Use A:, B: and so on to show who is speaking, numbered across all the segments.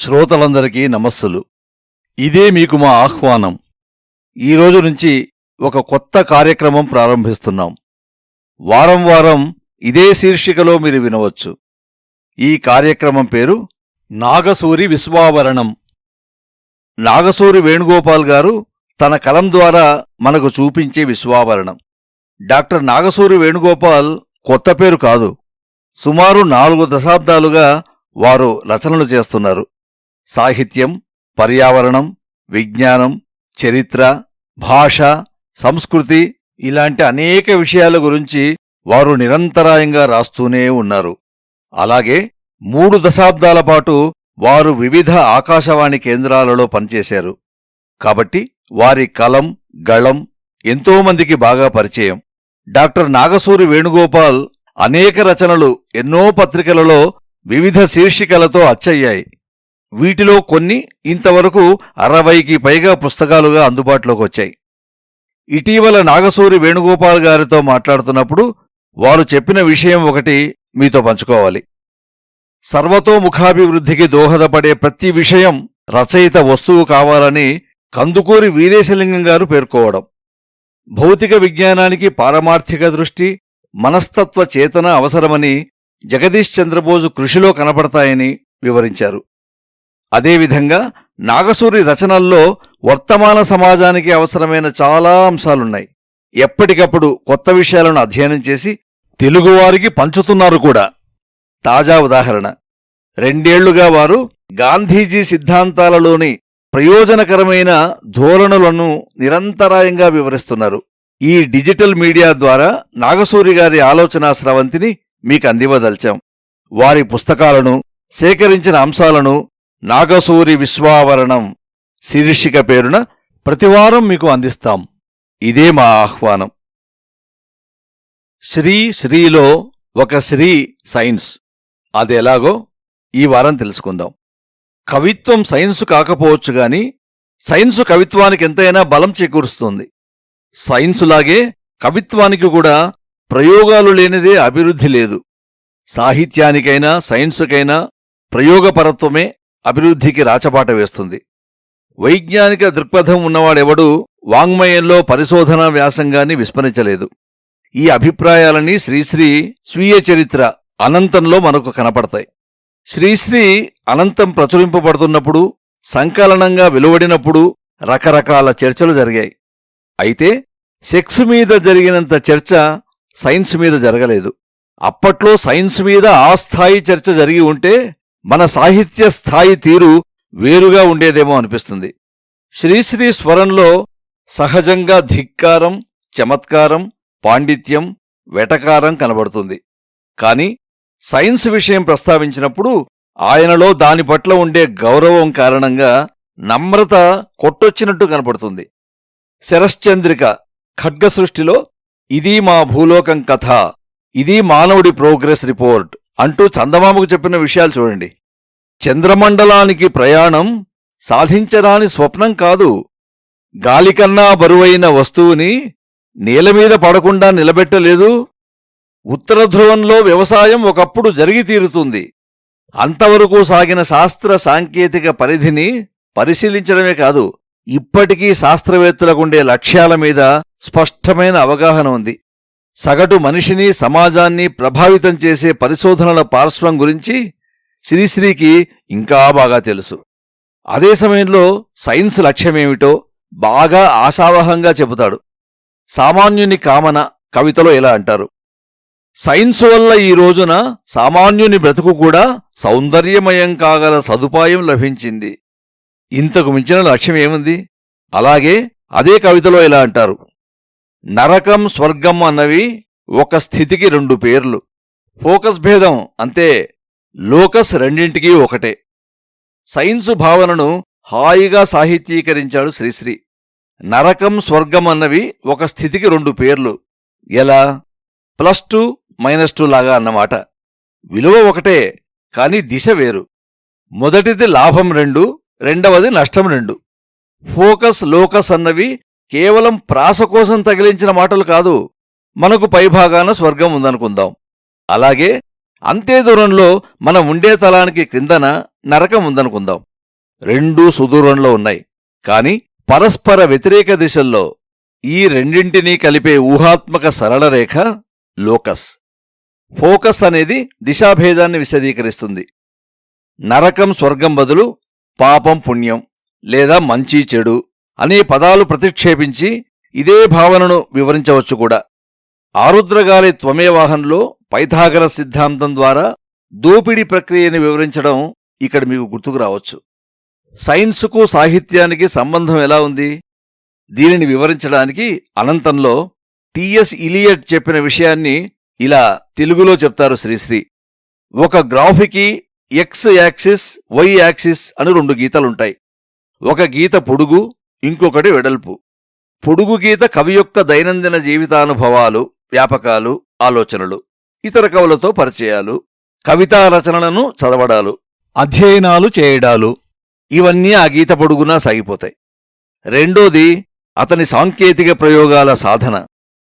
A: శ్రోతలందరికీ నమస్సులు. ఇదే మీకు మా ఆహ్వానం. ఈ రోజు నుంచి ఒక కొత్త కార్యక్రమం ప్రారంభిస్తున్నాం. వారం వారం ఇదే శీర్షికలో మీరు వినవచ్చు. ఈ కార్యక్రమం పేరు నాగసూరి విశ్వావరణం. నాగసూరి వేణుగోపాల్ గారు తన కలం ద్వారా మనకు చూపించే విశ్వావరణం. డాక్టర్ నాగసూరి వేణుగోపాల్ కొత్త పేరు కాదు. సుమారు నాలుగు దశాబ్దాలుగా వారు రచనలు చేస్తున్నారు. సాహిత్యం పర్యావరణం విజ్ఞానం చరిత్ర భాష సంస్కృతి ఇలాంటి అనేక విషయాల గురించి వారు నిరంతరాయంగా రాస్తూనే ఉన్నారు. అలాగే మూడు దశాబ్దాల పాటు వారు వివిధ ఆకాశవాణి కేంద్రాలలో పనిచేశారు. కాబట్టి వారి కలం గళం ఎంతోమందికి బాగా పరిచయం. డాక్టర్ నాగసూరి వేణుగోపాల్ అనేక రచనలు ఎన్నో పత్రికలలో వివిధ శీర్షికలతో అచ్చయ్యాయి. వీటిలో కొన్ని ఇంతవరకు అరవైకి పైగా పుస్తకాలుగా అందుబాటులోకి వచ్చాయి. ఇటీవల నాగసూరి వేణుగోపాల్ గారితో మాట్లాడుతున్నప్పుడు వారు చెప్పిన విషయం ఒకటి మీతో పంచుకోవాలి. సర్వతోముఖాభివృద్ధికి దోహదపడే ప్రతి విషయం రచయిత వస్తువు కావాలని కందుకూరి వీరేశలింగం గారు పేర్కోవడం భౌతిక విజ్ఞానానికి పారమార్థిక దృష్టి మనస్తత్వ చేతన అవసరమని జగదీష్ చంద్రబోజు కృషిలో కనపడతాయని వివరించారు. అదేవిధంగా నాగసూరి రచనల్లో వర్తమాన సమాజానికి అవసరమైన చాలా అంశాలున్నాయి. ఎప్పటికప్పుడు కొత్త విషయాలను అధ్యయనం చేసి తెలుగువారికి పంచుతున్నారు కూడా. తాజా ఉదాహరణ. రెండేళ్ళుగా వారు గాంధీజీ సిద్ధాంతాలలోని ప్రయోజనకరమైన ధోరణులను నిరంతరాయంగా వివరిస్తున్నారు. ఈ డిజిటల్ మీడియా ద్వారా నాగసూరి గారి ఆలోచనా స్రవంతిని మీకు అందివదల్చాం వారి పుస్తకాలను సేకరించిన అంశాలను నాగసూరి విశ్వావరణం శీర్షిక పేరున ప్రతివారం మీకు అందిస్తాం. ఇదే మా ఆహ్వానం. శ్రీ శ్రీలో ఒక శ్రీ సైన్స్. అదెలాగో ఈ వారం తెలుసుకుందాం. కవిత్వం సైన్సు కాకపోవచ్చు గాని సైన్సు కవిత్వానికి ఎంతైనా బలం చేకూరుస్తుంది. సైన్సులాగే కవిత్వానికి కూడా ప్రయోగాలు లేనిదే అభివృద్ధి లేదు. సాహిత్యానికైనా సైన్సుకైనా ప్రయోగపరత్వమే అభివృద్ధికి రాచబాట వేస్తుంది. వైజ్ఞానిక దృక్పథం ఉన్నవాడెవడూ వాంగ్మయంలో పరిశోధనా వ్యాసంగాన్ని విస్మరించలేదు. ఈ అభిప్రాయాలని శ్రీశ్రీ స్వీయ చరిత్ర అనంతంలో మనకు కనపడతాయి. శ్రీశ్రీ అనంతం ప్రచురింపబడుతున్నప్పుడు సంకలనంగా వెలువడినప్పుడు రకరకాల చర్చలు జరిగాయి. అయితే సెక్స్ మీద జరిగినంత చర్చ సైన్స్ మీద జరగలేదు. అప్పట్లో సైన్స్ మీద ఆ స్థాయి చర్చ జరిగి ఉంటే మన సాహిత్య స్థాయి తీరు వేరుగా ఉండేదేమో అనిపిస్తుంది. శ్రీశ్రీ స్వరంలో సహజంగా ధిక్కారం చమత్కారం పాండిత్యం వెటకారం కనబడుతుంది. కాని సైన్స్ విషయం ప్రస్తావించినప్పుడు ఆయనలో దాని పట్ల ఉండే గౌరవం కారణంగా నమ్రత కొట్టొచ్చినట్టు కనపడుతుంది. శరశ్చంద్రిక ఖడ్గసృష్టిలో ఇదీ ఇది మా భూలోకం కథ ఇది మానవుడి ప్రోగ్రెస్ రిపోర్ట్. అంటూ చందమామకు చెప్పిన విషయాలు చూడండి. చంద్రమండలానికి ప్రయాణం సాధించరాని స్వప్నం కాదు. గాలికన్నా బరువైన వస్తువుని నేలమీద పడకుండా నిలబెట్టలేదు. ఉత్తర ధ్రువంలో వ్యవసాయం ఒకప్పుడు జరిగి తీరుతుంది. అంతవరకు సాగిన శాస్త్ర సాంకేతిక పరిధిని పరిశీలించడమే కాదు ఇప్పటికీ శాస్త్రవేత్తలకుండే లక్ష్యాల మీద స్పష్టమైన అవగాహన ఉంది. సగటు మనిషిని సమాజాన్ని ప్రభావితం చేసే పరిశోధనల పార్శ్వం గురించి శ్రీశ్రీకి ఇంకా బాగా తెలుసు. అదే సమయంలో సైన్స్ లక్ష్యమేమిటో బాగా ఆశావహంగా చెబుతాడు. సామాన్యుని కామన కవితలో ఇలా అంటారు? సైన్స్ వల్ల ఈ రోజున సామాన్యుని బ్రతుకు కూడా సౌందర్యమయం కాగల సదుపాయం లభించింది. ఇంతకు మించిన లక్ష్యం ఏముంది అలాగే అదే కవితలో ఇలా అంటారు? నరకం స్వర్గం అన్నవి ఒక స్థితికి రెండు పేర్లు. ఫోకస్ భేదం అంతే లోకస్ రెండింటికీ ఒకటే. సైన్సు భావనను హాయిగా సాహిత్యీకరించాడు శ్రీశ్రీ. నరకం స్వర్గం అన్నవి ఒక స్థితికి రెండు పేర్లు. ఎలా? ప్లస్ టూ మైనస్ టూ లాగా అన్నమాట. విలువ ఒకటే కాని దిశ వేరు. మొదటిది లాభం రెండు రెండవది నష్టం రెండు. ఫోకస్ లోకస్ అన్నవి కేవలం ప్రాస కోసం తగిలించిన మాటలు కాదు మనకు పైభాగాన స్వర్గం ఉందనుకుందాం. అలాగే అంతే దూరంలో మనం ఉండే తలానికి క్రిందన నరకం ఉందనుకుందాం. రెండూ సుదూరంలో ఉన్నాయి. కాని పరస్పర వ్యతిరేక దిశల్లో ఈ రెండింటినీ కలిపే ఊహాత్మక సరళ రేఖ లోకస్. ఫోకస్ అనేది దిశాభేదాన్ని విశదీకరిస్తుంది. నరకం స్వర్గం బదులు పాపం పుణ్యం లేదా మంచి చెడు అనే పదాలు ప్రతిక్షేపించి ఇదే భావనను వివరించవచ్చు కూడా. ఆరుద్రగాలి త్వమేవాహంలో పైథాగర సిద్ధాంతం ద్వారా దోపిడీ ప్రక్రియని వివరించడం ఇక్కడ మీకు గుర్తుకు రావచ్చు. సైన్సుకు సాహిత్యానికి సంబంధం ఎలా ఉంది? దీనిని వివరించడానికి అనంతంలో టిఎస్ ఇలియట్ చెప్పిన విషయాన్ని ఇలా తెలుగులో చెప్తారు శ్రీశ్రీ. ఒక గ్రాఫికి ఎక్స్ యాక్సిస్ వై యాక్సిస్ అని రెండు గీతలుంటాయి. ఒక గీత పొడుగు ఇంకొకటి వెడల్పు. పొడుగు గీత కవి యొక్క దైనందిన జీవితానుభవాలు వ్యాపకాలు ఆలోచనలు ఇతర కవులతో పరిచయాలు కవితా రచనలను చదవడాలు అధ్యయనాలు చేయడాలు ఇవన్నీ ఆ గీత పొడుగునా సాగిపోతాయి. రెండోది అతని సాంకేతిక ప్రయోగాల సాధన.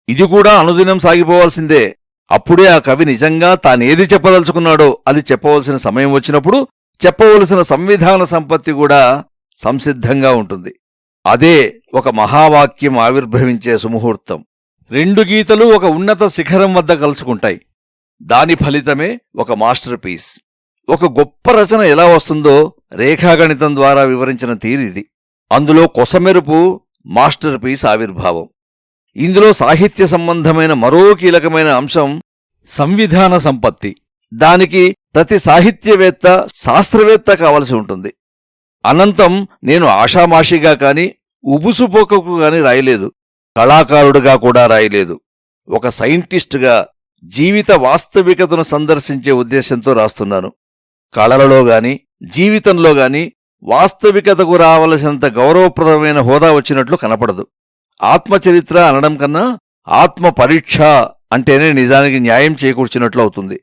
A: ఇది కూడా అనుదినం సాగిపోవాల్సిందే. అప్పుడే ఆ కవి నిజంగా తానేది చెప్పదలుచుకున్నాడో అది చెప్పవలసిన సమయం వచ్చినప్పుడు చెప్పవలసిన సంవిధాన సంపత్తి కూడా సంసిద్ధంగా ఉంటుంది. అదే ఒక మహావాక్యం ఆవిర్భవించే సుముహూర్తం. రెండు గీతలు ఒక ఉన్నత శిఖరం వద్ద కలుసుకుంటాయి. దాని ఫలితమే ఒక మాస్టర్ పీస్ ఒక గొప్ప రచన ఎలా వస్తుందో రేఖాగణితం ద్వారా వివరించిన తీరిది. అందులో కొసమెరుపు మాస్టర్ పీస్ ఆవిర్భావం. ఇందులో సాహిత్య సంబంధమైన మరో కీలకమైన అంశం సంవిధాన సంపత్తి. దానికి ప్రతి సాహిత్యవేత్త శాస్త్రవేత్త కావలసి ఉంటుంది. అనంతం నేను ఆషామాషిగా కాని ఉబుసుపోకకు గాని రాయలేదు. కళాకారుడుగా కూడా రాయలేదు. ఒక సైంటిస్టుగా జీవిత వాస్తవికతను సందర్శించే ఉద్దేశంతో రాస్తున్నాను. కళలలో గాని జీవితంలో గాని వాస్తవికతకు రావలసినంత గౌరవప్రదమైన హోదా వచ్చినట్లు కనపడదు. ఆత్మచరిత్ర అనడం కన్నా ఆత్మ పరీక్ష అంటేనే నిజానికి న్యాయం చేకూర్చినట్లు అవుతుంది.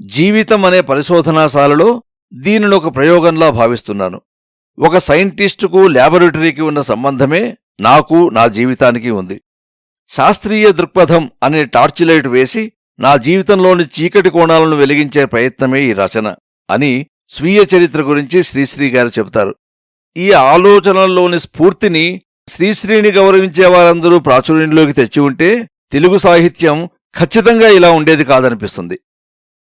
A: జీవితం అనే పరిశోధనాశాలలో దీనిని ఒక ప్రయోగంలా భావిస్తున్నాను. ఒక సైంటిస్టుకు ల్యాబొరేటరీకి ఉన్న సంబంధమే నాకు నా జీవితానికి ఉంది. శాస్త్రీయ దృక్పథం అనే టార్చిలైట్ వేసి నా జీవితంలోని చీకటి కోణాలను వెలిగించే ప్రయత్నమే ఈ రచన అని స్వీయ చరిత్ర గురించి శ్రీశ్రీ గారు చెబుతారు. ఈ ఆలోచనల్లోని స్ఫూర్తిని శ్రీశ్రీని గౌరవించే వారందరూ ప్రాచుర్యంలోకి తెచ్చి ఉంటే తెలుగు సాహిత్యం ఖచ్చితంగా ఇలా ఉండేది కాదనిపిస్తుంది.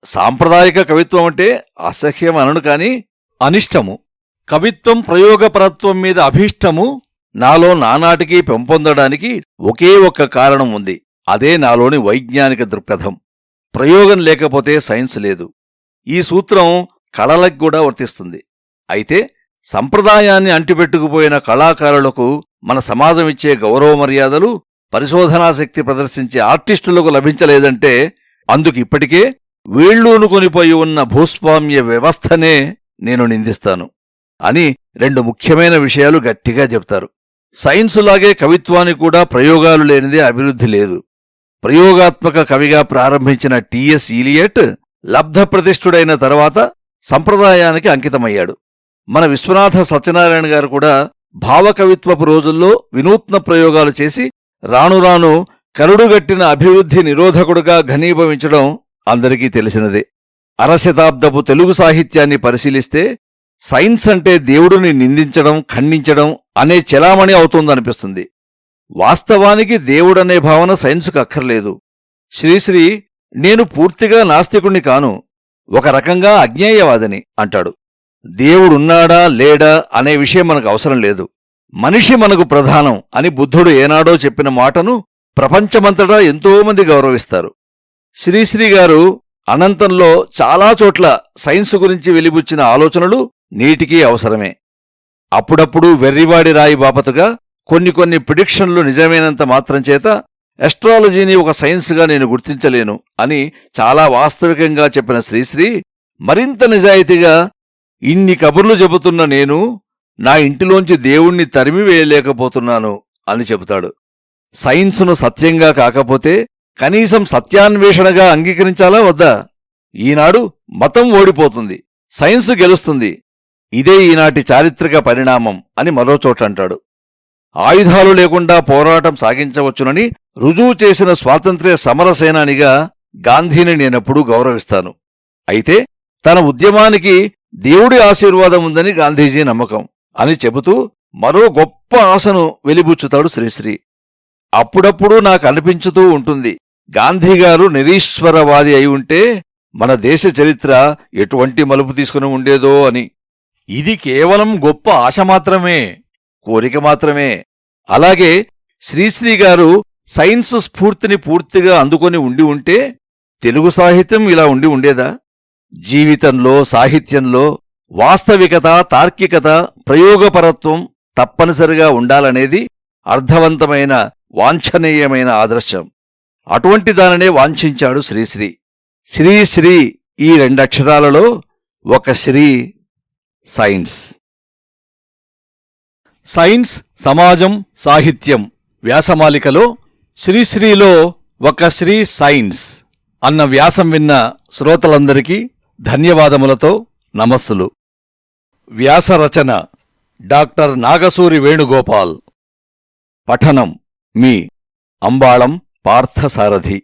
A: సాంప్రదాయిక కవిత్వం అంటే అసహ్యం అనను కాని అనిష్టము. కవిత్వం ప్రయోగపరత్వం మీద అభీష్టము నాలో నానాటికి పెంపొందడానికి ఒకే ఒక్క కారణం ఉంది. అదే నాలోని వైజ్ఞానిక దృక్పథం. ప్రయోగం లేకపోతే సైన్స్ లేదు. ఈ సూత్రం కళలకు కూడా వర్తిస్తుంది. అయితే సంప్రదాయాన్ని అంటిపెట్టుకుపోయిన కళాకారులకు మన సమాజం ఇచ్చే గౌరవ మర్యాదలు పరిశోధనాశక్తి ప్రదర్శించే ఆర్టిస్టులకు లభించలేదంటే అందుకు ఇప్పటికే వీళ్ళూనుకొనిపోయి ఉన్న భూస్వామ్య వ్యవస్థనే నేను నిందిస్తాను. అని రెండు ముఖ్యమైన విషయాలు గట్టిగా చెప్తారు సైన్సులాగే కవిత్వానికి కూడా ప్రయోగాలు లేనిదే అభివృద్ధి లేదు. ప్రయోగాత్మక కవిగా ప్రారంభించిన టిఎస్ ఈలియట్ లబ్ధప్రతిష్ఠుడైన తర్వాత సంప్రదాయానికి అంకితమయ్యాడు. మన విశ్వనాథ సత్యనారాయణ గారు కూడా భావకవిత్వపు రోజుల్లో వినూత్న ప్రయోగాలు చేసి రాను రాను కరుడుగట్టిన అభివృద్ధి నిరోధకుడుగా ఘనీభవించడం అందరికీ తెలిసినదే. అరశతాబ్దపు తెలుగు సాహిత్యాన్ని పరిశీలిస్తే సైన్స్ అంటే దేవుడిని నిందించడం ఖండించడం అనే చెలామణి అవుతోందనిపిస్తుంది. వాస్తవానికి దేవుడనే భావన సైన్సుకు అక్కర్లేదు. శ్రీశ్రీ నేను పూర్తిగా నాస్తికుణ్ణి కాను ఒక రకంగా అజ్ఞేయవాదిని అంటాడు. దేవుడున్నాడా లేడా అనే విషయం మనకు అవసరం లేదు. మనిషి మనకు ప్రధానం అని బుద్ధుడు ఏనాడో చెప్పిన మాటను ప్రపంచమంతటా ఎంతోమంది గౌరవిస్తారు. శ్రీశ్రీ గారు అనంతంలో చాలా చోట్ల సైన్స్ గురించి వెలిబుచ్చిన ఆలోచనలు నీటికీ అవసరమే. అప్పుడప్పుడు వెర్రివాడి రాయి బాపతుగా కొన్ని కొన్ని ప్రిడిక్షన్లు నిజమైనంత మాత్రం చేత ఎస్ట్రాలజీని ఒక సైన్స్గా నేను గుర్తించలేను అని చాలా వాస్తవికంగా చెప్పిన శ్రీశ్రీ మరింత నిజాయితీగా ఇన్ని కబుర్లు చెబుతున్న నేను నా ఇంటిలోంచి దేవుణ్ణి తరిమివేయలేకపోతున్నాను అని చెబుతాడు. సైన్సును సత్యంగా కాకపోతే కనీసం సత్యాన్వేషణగా అంగీకరించాలా వద్దా? ఈనాడు మతం ఓడిపోతుంది. సైన్సు గెలుస్తుంది. ఇదే ఈనాటి చారిత్రక పరిణామం అని మరోచోట అంటాడు. ఆయుధాలు లేకుండా పోరాటం సాగించవచ్చునని రుజువు చేసిన స్వాతంత్ర్య సమరసేనానిగా గాంధీని నేనెప్పుడూ గౌరవిస్తాను. అయితే తన ఉద్యమానికి దేవుడి ఆశీర్వాదం ఉందని గాంధీజీ నమ్మకం అని చెబుతూ మరో గొప్ప ఆశను వెలిబుచ్చుతాడు శ్రీశ్రీ. అప్పుడప్పుడు నాకు అనిపించుతూ ఉంటుంది. గాంధీగారు నిరీశ్వరవాది అయి ఉంటే మన దేశ చరిత్ర ఎటువంటి మలుపు తీసుకుని ఉండేదో అని. ఇది కేవలం గొప్ప ఆశ మాత్రమే కోరిక మాత్రమే. అలాగే శ్రీశ్రీ గారు సైన్స్ స్ఫూర్తిని పూర్తిగా అందుకొని ఉండి ఉంటే తెలుగు సాహిత్యం ఇలా ఉండి ఉండేదా? జీవితంలో సాహిత్యంలో వాస్తవికత తార్కికత ప్రయోగపరత్వం తప్పనిసరిగా ఉండాలనేది అర్థవంతమైన వాంఛనీయమైన ఆదర్శం. అటువంటి దానినే వాంఛించాడు శ్రీశ్రీ. శ్రీశ్రీ ఈ రెండక్షరాలలో ఒక శ్రీ సైన్స్. సైన్స్ సమాజం సాహిత్యం వ్యాసమాలికలో శ్రీశ్రీలో ఒక శ్రీ సైన్స్ అన్న వ్యాసం విన్న శ్రోతలందరికీ ధన్యవాదములతో నమస్సులు. వ్యాసరచన డాక్టర్ నాగసూరి వేణుగోపాల్. పఠనం మీ అంబాళం పార్థసారథి.